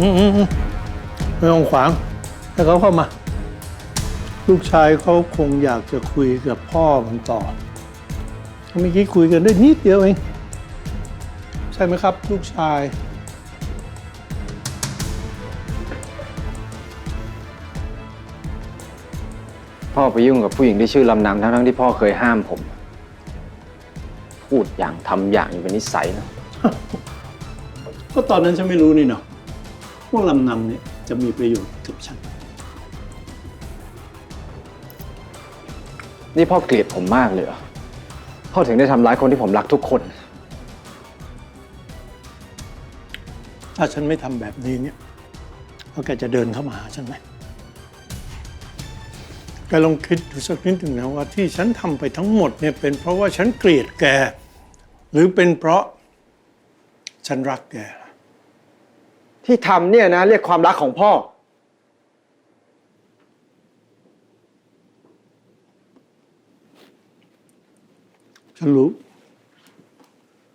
อืมอืมอืมไม่ต้องขวางให้เขาเข้ามา ลูกชายเขาคงอยากจะคุยกับพ่อมันต่อเมื่อกี้คุยกันได้นิดเดียวเอง ใช่ไหมครับ ลูกชาย พ่อไปยุ่งกับผู้หญิงที่ชื่อลำนำทั้งๆที่พ่อเคยห้ามผม พูดอย่างทำอย่างอยู่เป็นนิสัยนะ ก็ตอนนั้นฉันไม่รู้นี่เนาะ ว่าลำนำเนี่ยจะมีประโยชน์กับฉัน นี่พ่อเกลียดผมมากเลยเหรอพ่อถึงได้ทำร้ายคนที่ผมรักทุกคน ถ้าฉันไม่ทำแบบนี้เนี่ยแล้วแกจะเดินเข้ามาหาฉันไหมแกลองคิดดูสักนิดหนึ่งนะว่าที่ฉันทำไปทั้งหมดเนี่ยเป็นเพราะว่าฉันเกลียดแก หรือเป็นเพราะฉันรักแก ที่ทำเนี่ยนะเรียกความรักของพ่อ ฉันรู้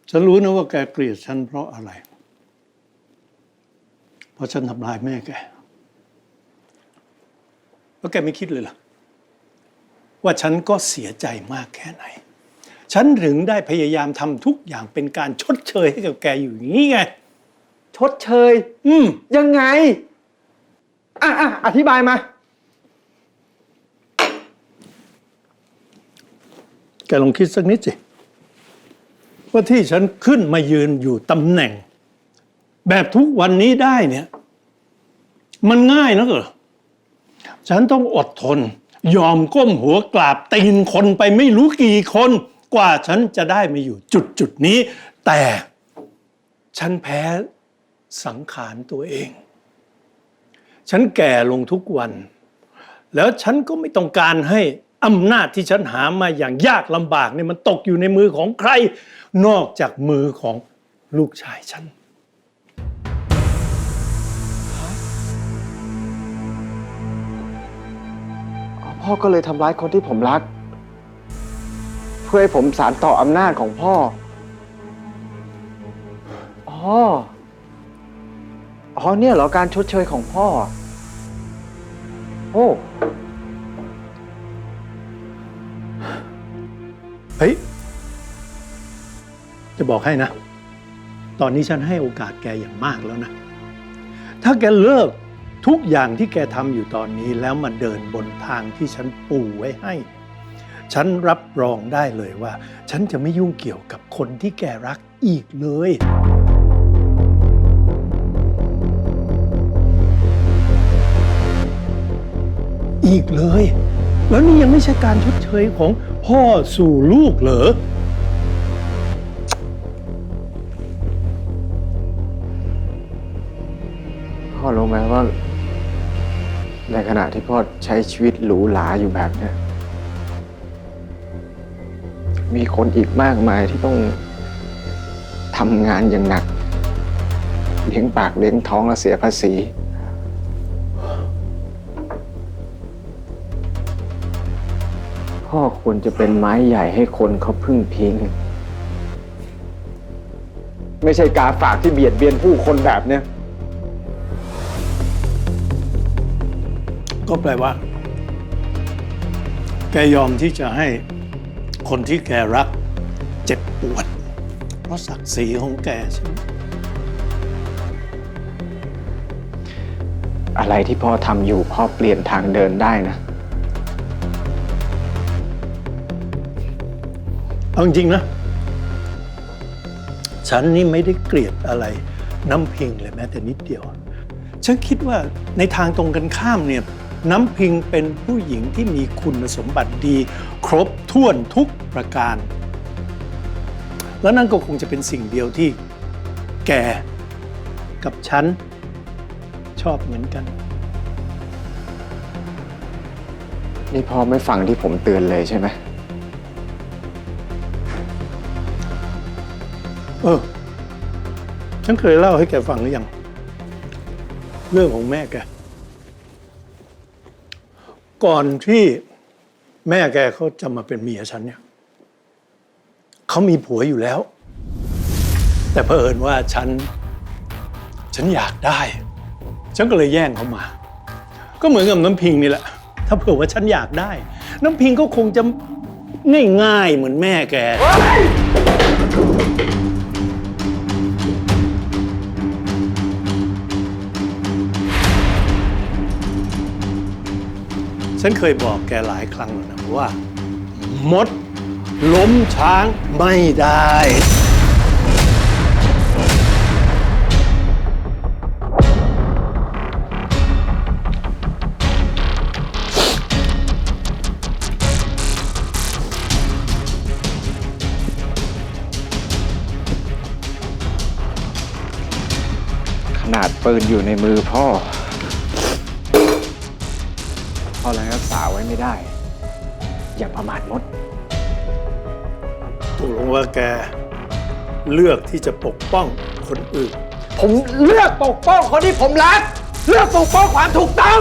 ฉันรู้นะว่าแกเกลียดฉันเพราะอะไร เพราะฉันทำลายแม่แกแล้วแกไม่คิดเลยเหรอว่าฉันก็เสียใจมากแค่ไหน ฉันถึงได้พยายามทำทุกอย่างเป็นการชดเชยให้กับแกอยู่อย่างนี้ไง ชดเชย อืม ยังไง อะอะอธิบายมา แกลองคิดสักนิดสิ ว่าที่ฉันขึ้นมายืนอยู่ตำแหน่ง แบบทุกวันนี้ได้เนี่ย มันง่ายนะเหรอฉันต้องอดทน ยอมก้มหัวกราบตีนคนไปไม่รู้กี่คน กว่าฉันจะได้มาอยู่จุดจุดๆนี้ แต่ฉันแพ้ สังขารตัวเอง ฉันแก่ลงทุกวัน แล้วฉันก็ไม่ต้องการให้อำนาจที่ฉันหามาอย่างยากลำบากเนี่ยมันตกอยู่ในมือของใคร นอกจากมือของลูกชายฉันพ่อก็เลยทำร้ายคนที่ผมรัก เพื่อให้ผมสารต่ออำนาจของพ่อ อ๋อ อ๋อเนี่ยเหรอการชดเชยของพ่อ โอ้ เฮ้ย จะบอกให้นะ ตอนนี้ฉันให้โอกาสแกอย่างมากแล้วนะ ถ้าแกเลิกทุกอย่างที่แกทำอยู่ตอนนี้แล้วมาเดินบนทางที่ฉันปูไว้ให้ ฉันรับรองได้เลยว่า ฉันจะไม่ยุ่งเกี่ยวกับคนที่แกรักอีกเลย อีกเลย แล้วนี่ยังไม่ใช่การชดเชยของพ่อสู่ลูกเหรอ พ่อรู้ไหมว่า ในขณะที่พ่อใช้ชีวิตหรูหราอยู่แบบเนี้ยมีคนอีกมากมายที่ต้องทำงานอย่างหนัก เลี้ยงปากเลี้ยงท้องและเสียภาษี พ่อควรจะเป็นไม้ใหญ่ให้คนเขาพึ่งพิง ไม่ใช่กาฝากที่เบียดเบียนผู้คนแบบเนี้ยก็แปลว่า แกยอมที่จะให้คนที่แกรัก เจ็บปวด เพราะศักดิ์ศรีของแกใช่ไหมอะไรที่พ่อทำอยู่พ่อเปลี่ยนทางเดินได้นะ เอาจริงๆนะ ฉันนี่ไม่ได้เกลียดอะไรน้ำพิงเลยแม้แต่นิดเดียว ฉันคิดว่าในทางตรงกันข้ามเนี่ยน้ำพิงเป็นผู้หญิงที่มีคุณสมบัติดี ครบถ้วนทุกประการ แล้วนั่นก็คงจะเป็นสิ่งเดียวที่แกกับฉัน ชอบเหมือนกัน นี่พ่อไม่ฟังที่ผมเตือนเลยใช่ไหม เออ ฉันเคยเล่าให้แกฟังหรือยัง เรื่องของแม่แก ก่อนที่แม่แกเขาจะมาเป็นเมียฉันเนี่ย เขามีผัวอยู่แล้ว แต่เผอิญว่าฉัน ฉันอยากได้ ฉันก็เลยแย่งเขามา ก็เหมือนกับน้ำพิงนี่แหละ ถ้าเผื่อว่าฉันอยากได้ น้ำพิงก็คงจะง่ายๆเหมือนแม่แก ฉันเคยบอกแกหลายครั้งแล้วนะว่า มดล้มช้างไม่ได้ ขนาดปืนอยู่ในมือพ่อ ไว้ไม่ได้ อย่าประมาทมด ตกลงว่าแก เลือกที่จะปกป้องคนอื่น ผมเลือกปกป้องคนที่ผมรัก เลือกปกป้องความถูกต้อง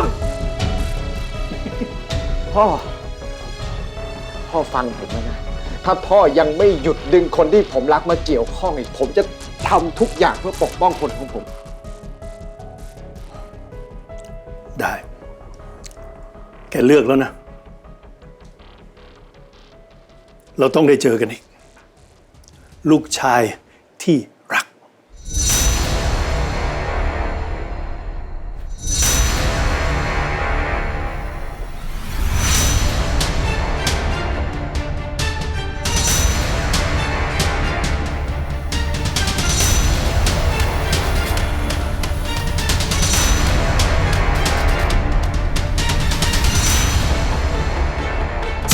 พ่อ พ่อฟังผมนะ ถ้าพ่อยังไม่หยุดดึงคนที่ผมรักมาเกี่ยวข้องอีก ผมจะทำทุกอย่างเพื่อปกป้องคนของผม ได้ แกเลือกแล้วนะ เราต้องได้เจอกันอีก ลูกชายที่รัก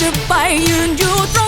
จะไปยืนอยู่ตรง